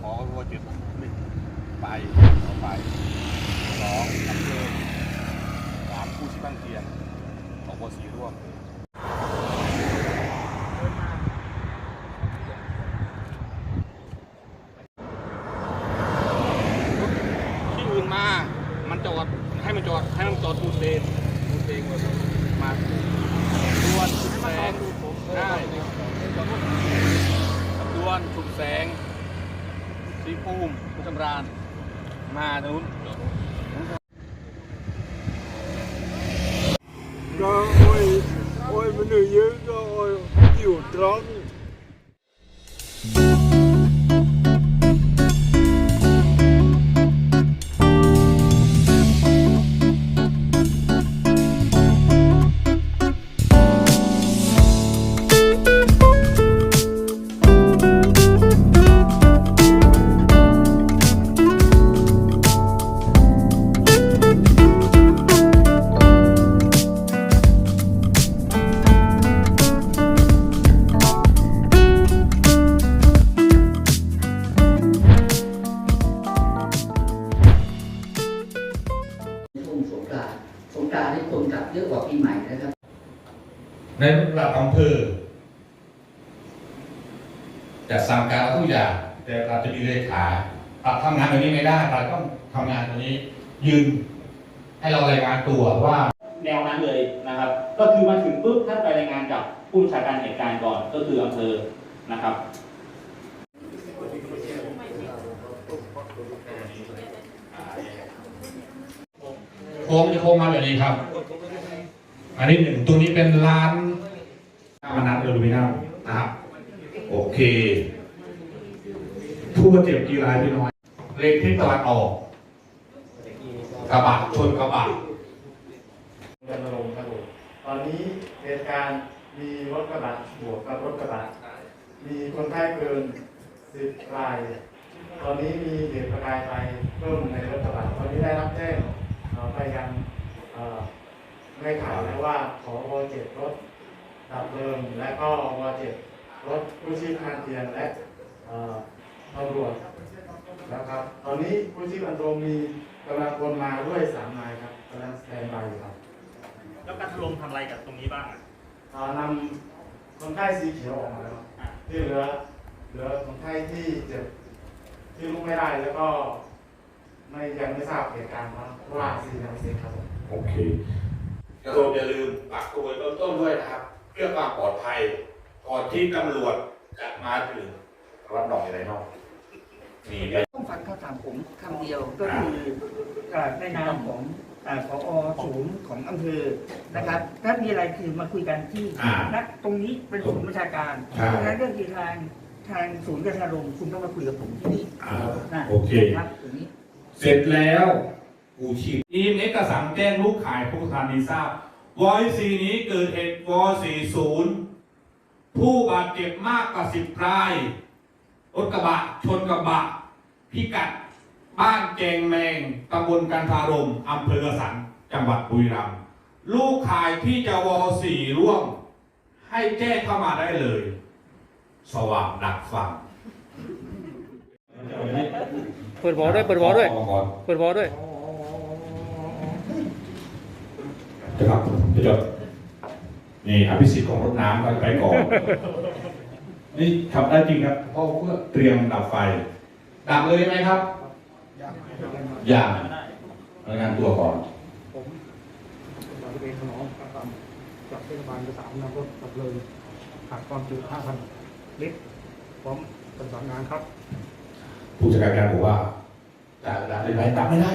ขอวัวเจ็ดหนึ่งไปต่อไปสองอำเภสามผู้ที่บ้งเทียนของวัสีร่วมที่อื่นมา มันจอด ให้มันจอด ให้มันจอดตูดเตนตูดเตงมาตวนชุดแสงใช่ตวนชุดแสง ពីភូមិសម្រានមកទៅក៏អុយអុយមនុស្សយើងក៏អុយយូត្រង់านต์นี่คนกลับเยอะกว่าปีใหม่นะครับ ในระดับอำเภอจะสั่งการทุกอย่าง แต่เราจะมีเลขาเราทำงานตรงนี้ไม่ได้เราต้องทำงานตรงนี้ ยืนให้เรารายงานตัวว่าแนวนั้นเลยนะครับ ก็คือมาถึงปุ๊บท่านไปรายงานกับผู้บัญชาการเหตุการณ์ก่อนก็คืออำเภอนะครับ โค้งจะโค้งมาแบบนี้ครับ อันนี้หนึ่งตัวนี้เป็นร้านมานัดเอลูมิเนียมนะครับโอเค ผู้บาดเจ็บกี่รายพี่น้อยเลนที่ตะวันออก กระบะชนกระบะรณรงครับผมตอนนี้เหตุการณ์มีรถกระบะบวกกับรถกระบะมีคนไข้เกินสิบราย ตอนนี้มีเหตุประกายไฟเพิ่มในรถกระบะ ตอนนี้ได้รับแจ้งเอ่อไปยังเอ่อ ไม่ข่าวแล้วว่าขอวเจ็ดรถดับเพลิงและก็วเจ็ดรถกู้ชีพคานเทียนและเอ่อตำรวจนะครับ ตอนนี้กู้ชีพอันโดมมีกำลังคนมาด้วยสามนายครับกำลังสแตนบายอยู่ครับ แล้วการลงทำอะไรกับตรงนี้บ้างอะเอ่อนำคนไข้สีเขียวออกมาแล้วที่เหลือเหลือคนไข้ที่เจ็บที่ลุกไม่ได้แล้วก็ ไม่ยังไม่ทราบเหตุการณ์ครับเพราะว่าสียังไม่เสร็จครับผม โอเค กระทรวงอย่าลืมปักตัวต้นต้นด้วยนะครับ เพื่อความปลอดภัย ก่อนที่ตำรวจจะมาถึงรับดอกอะไรนอกนี่เดี๋ยวต้องฟังคำถามผมคำเดียวก็คือเอ่อในนามของเอ่อผอศูนย์ของอำเภอนะครับ ถ้ามีอะไรคือมาคุยกันที่อ่าณตรงนี้เป็นศูนย์ประชาการใช่เพราะฉะนั้นก็คือทางทางศูนย์กระทรวงคุณต้องมาคุยกับผมที่นี่อ่านะโอเคครับตรงนี้เสร็จแล้ว กูชีพอีเมกสั่งแจ้งลูกขายผู้ทานีทราบวอยซีนี้เกิดเหตุวอสี่ศูนย์ผู้บาดเจ็บมากกว่าสิบรายรถกระบะ ชนกระบะ พิกัด บ้านแจงแมงตำบลกันทารมอำเภอกระสันจังหวัดบุรีรัมย์ลูกขายที่จะวอสี่ร่วม ให้แจ้งเข้ามาได้เลย สว่างดักฟังเปิดบอด้วย เปิดบอด้วย เปิดบอด้วย จะครับจะจดนี่อภิสิทธิ์ของรถน้ำไปไปก่อน นี่ทำได้จริงครับเพราะเพื่อเตรียมดับไฟ ดับเลยไหมครับ อย่างรายงานตัวก่อน ผมบริเวณถนนครับจากเทศบาลประสานนำรถดับเพลิงขาดความจุ5,000ลิตรพร้อมประสานงานครับ ผู้จัดการการบอกว่าดับดับได้ไหมดับไม่ได้